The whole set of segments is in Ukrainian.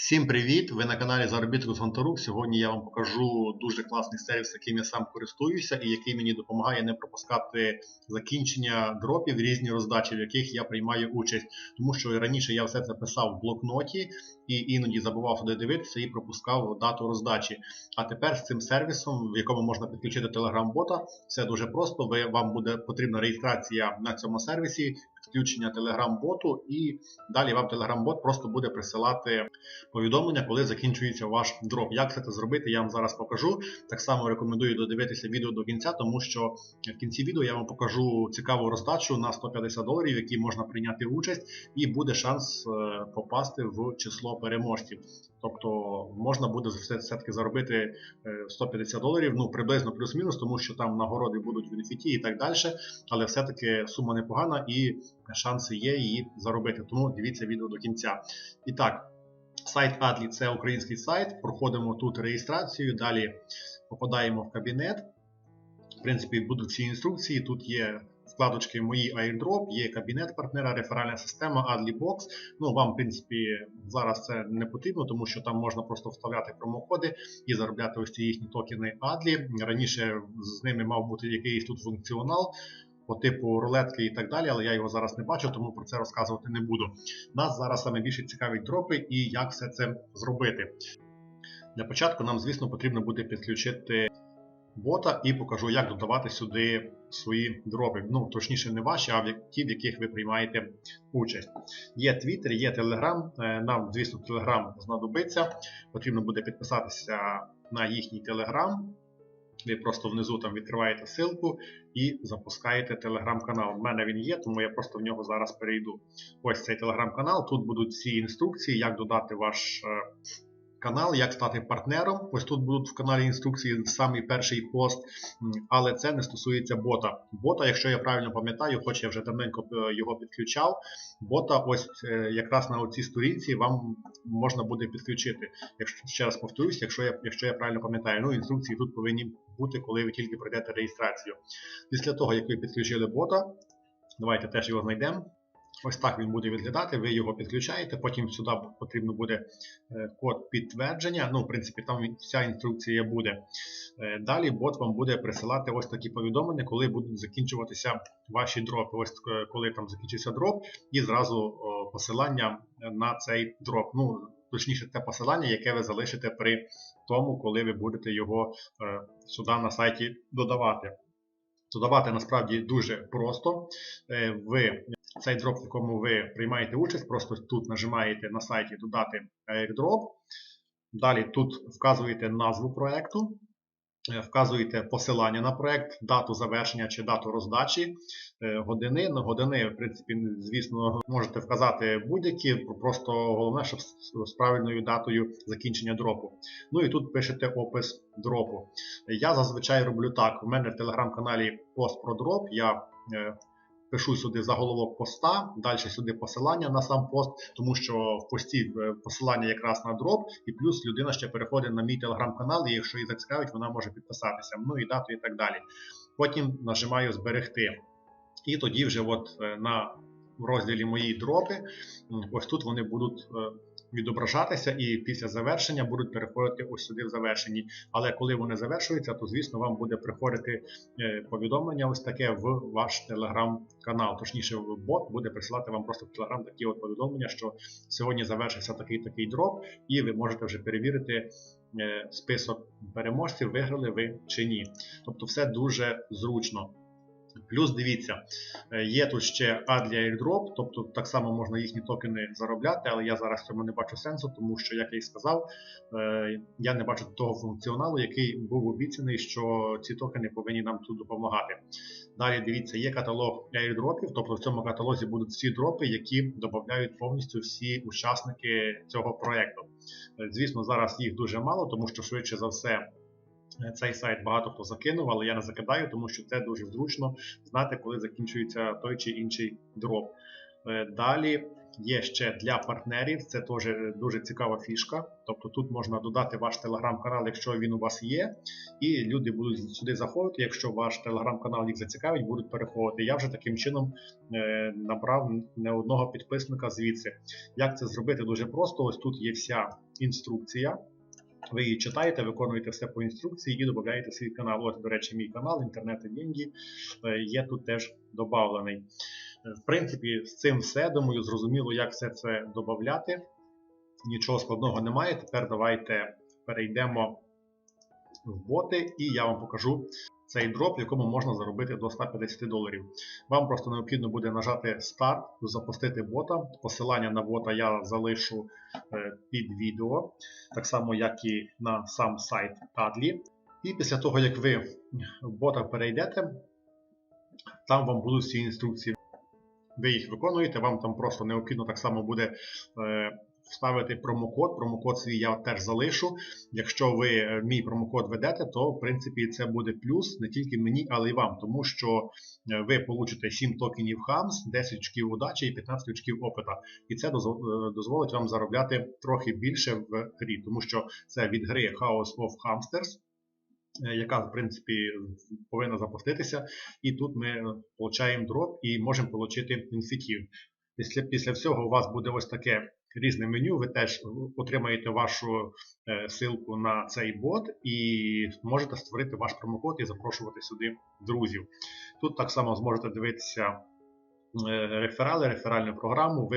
Всім привіт! Ви на каналі Заробіток з Гонтарук. Сьогодні я вам покажу дуже класний сервіс, яким я сам користуюся, і який мені допомагає не пропускати закінчення дропів різні роздачі, в яких я приймаю участь. Тому що раніше я все це писав в блокноті і іноді забував туди дивитися і пропускав дату роздачі. А тепер з цим сервісом, в якому можна підключити Telegram-бота, все дуже просто. Ви, вам буде потрібна реєстрація на цьому сервісі, підключення Telegram-боту, і далі вам Telegram-бот просто буде присилати повідомлення, коли закінчується ваш дроп. Як це зробити, я вам зараз покажу. Так само рекомендую додивитися відео до кінця, тому що в кінці відео я вам покажу цікаву роздачу на 150 доларів, які можна прийняти участь, і буде шанс е, попасти в число переможців. Тобто можна буде все-таки заробити е, 150 доларів, ну приблизно плюс-мінус, тому що там нагороди будуть в NFT і так далі. Але все-таки сума непогана і шанси є її заробити. Тому дивіться відео до кінця. І так. Сайт Adli це український сайт. Проходимо тут реєстрацію, далі попадаємо в кабінет. В принципі, будуть всі інструкції. Тут є вкладочки Мої airdrop, є кабінет партнера, реферальна система AdliBox. Ну, вам, в принципі, зараз це не потрібно, тому що там можна просто вставляти промокоди і заробляти ось ці їхні токени Adli. Раніше з ними мав бути якийсь тут функціонал по типу рулетки і так далі, але я його зараз не бачу, тому про це розказувати не буду. Нас зараз саме більше цікавить дропи і як все це зробити. Для початку нам, звісно, потрібно буде підключити бота і покажу, як додавати сюди свої дропи. Ну, точніше, не ваші, а ті, в яких ви приймаєте участь. Є Twitter, є Telegram. Нам, звісно, Telegram знадобиться. Потрібно буде підписатися на їхній Telegram. Ви просто внизу там відкриваєте ссылку і запускаєте телеграм-канал. У мене він є, тому я просто в нього зараз перейду. Ось цей телеграм-канал. Тут будуть всі інструкції, як додати ваш канал, як стати партнером. Ось тут будуть в каналі інструкції самий перший пост, але це не стосується бота. Бота, якщо я правильно пам'ятаю, хоч я вже давненько його підключав. Бота, ось якраз на цій сторінці вам можна буде підключити. Якщо ще раз повторюсь, якщо я якщо я правильно пам'ятаю, ну інструкції тут повинні бути, коли ви тільки пройдете реєстрацію. Після того, як ви підключили бота, давайте теж його знайдемо. Ось так він буде виглядати, ви його підключаєте, потім сюди потрібно буде код підтвердження. Ну, в принципі, там вся інструкція буде. Далі бот вам буде присилати ось такі повідомлення, коли будуть закінчуватися ваші дропи. Ось коли там закінчиться дроп, і зразу посилання на цей дроп. Ну, Точніше, це посилання, яке ви залишите при тому, коли ви будете його сюди на сайті додавати. Додавати насправді дуже просто. Ви цей дроп, в якому ви приймаєте участь, просто тут нажимаєте на сайті Додати airdrop. Далі тут вказуєте назву проєкту, вказуєте посилання на проєкт, дату завершення чи дату роздачі, години. На години, в принципі, звісно, можете вказати будь-які, просто головне, щоб з правильною датою закінчення дропу. Ну і тут пишете опис дропу. Я зазвичай роблю так: у мене в телеграм-каналі пост про дроп. Я Пишу сюди заголовок поста, далі сюди посилання на сам пост, тому що в пості посилання якраз на дроп, і плюс людина ще переходить на мій телеграм-канал, і якщо її зацікавить, вона може підписатися. Ну і дату і так далі. Потім нажимаю зберегти. І тоді вже от на розділі мої дропи, ось тут вони будуть відображатися і після завершення будуть переходити ось сюди в завершенні. Але коли вони завершуються, то звісно вам буде приходити повідомлення ось таке в ваш телеграм-канал. Точніше, бот буде присилати вам просто в телеграм такі от повідомлення, що сьогодні завершився такий такий дроп, і ви можете вже перевірити. Список переможців, виграли ви чи ні. Тобто все дуже зручно. Плюс дивіться, є тут ще Adlia Airdrop, тобто так само можна їхні токени заробляти, але я зараз цьому не бачу сенсу, тому що, як я і сказав, я не бачу того функціоналу, який був обіцяний, що ці токени повинні нам тут допомагати. Далі дивіться, є каталог airdropів, тобто в цьому каталозі будуть всі дропи, які додають повністю всі учасники цього проєкту. Звісно, зараз їх дуже мало, тому що швидше за все. Цей сайт багато хто закинув, але я не закидаю, тому що це дуже зручно знати, коли закінчується той чи інший дроп. Далі є ще для партнерів. Це теж дуже цікава фішка. Тобто тут можна додати ваш телеграм-канал, якщо він у вас є, і люди будуть сюди заходити. Якщо ваш телеграм-канал їх зацікавить, будуть переходити. Я вже таким чином е, набрав не одного підписника звідси. Як це зробити дуже просто? Ось тут є вся інструкція. Ви її читаєте, виконуєте все по інструкції і додаєте свій канал. От, до речі, мій канал Інтернет і Деньги е, є тут теж додавлений. Е, В принципі, з цим все, думаю, зрозуміло, як все це додати. Нічого складного немає. Тепер давайте перейдемо в боти, і я вам покажу цей дроп, в якому можна заробити до 150 доларів. Вам просто необхідно буде нажати старт, запустити бота. Посилання на бота я залишу е, під відео, так само, як і на сам сайт Adly. І після того, як ви в бота перейдете, там вам будуть всі інструкції. Ви їх виконуєте, вам там просто необхідно так само буде е, вставити промокод. Промокод свій я теж залишу. Якщо ви е, мій промокод ведете, то в принципі це буде плюс не тільки мені, але й вам, тому що е, ви получите 7 токенів HAMS, 10 очків удачі і 15 очків опита. І це е, дозволить вам заробляти трохи більше в грі, тому що це від гри House of Hamsters. Яка в принципі повинна запуститися, і тут ми отримуємо дроп і можемо отримати інфітів. Після, після всього у вас буде ось таке різне меню. Ви теж отримаєте вашу е, ссылку на цей бот і можете створити ваш промокод і запрошувати сюди друзів. Тут так само зможете дивитися е, реферали, реферальну програму,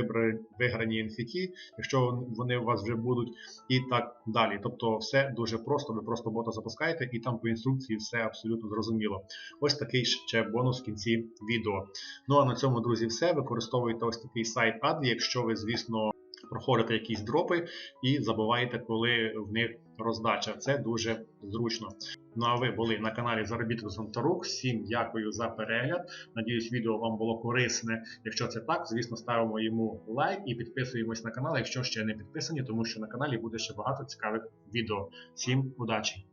виграні NFT, якщо вони у вас вже будуть, і так далі. Тобто все дуже просто, ви просто бота запускаєте і там по інструкції все абсолютно зрозуміло. Ось такий ще бонус в кінці відео. Ну а на цьому, друзі, все. Використовуйте ось такий сайт Adly, якщо ви, звісно, проходите якісь дропи і забуваєте, коли в них роздача. Це дуже зручно. Ну а ви були на каналі Заробіток з Гонтарук. Всім дякую за перегляд. Надіюсь, відео вам було корисне. Якщо це так, звісно, ставимо йому лайк і підписуємось на канал, якщо ще не підписані, тому що на каналі буде ще багато цікавих відео. Всім удачі!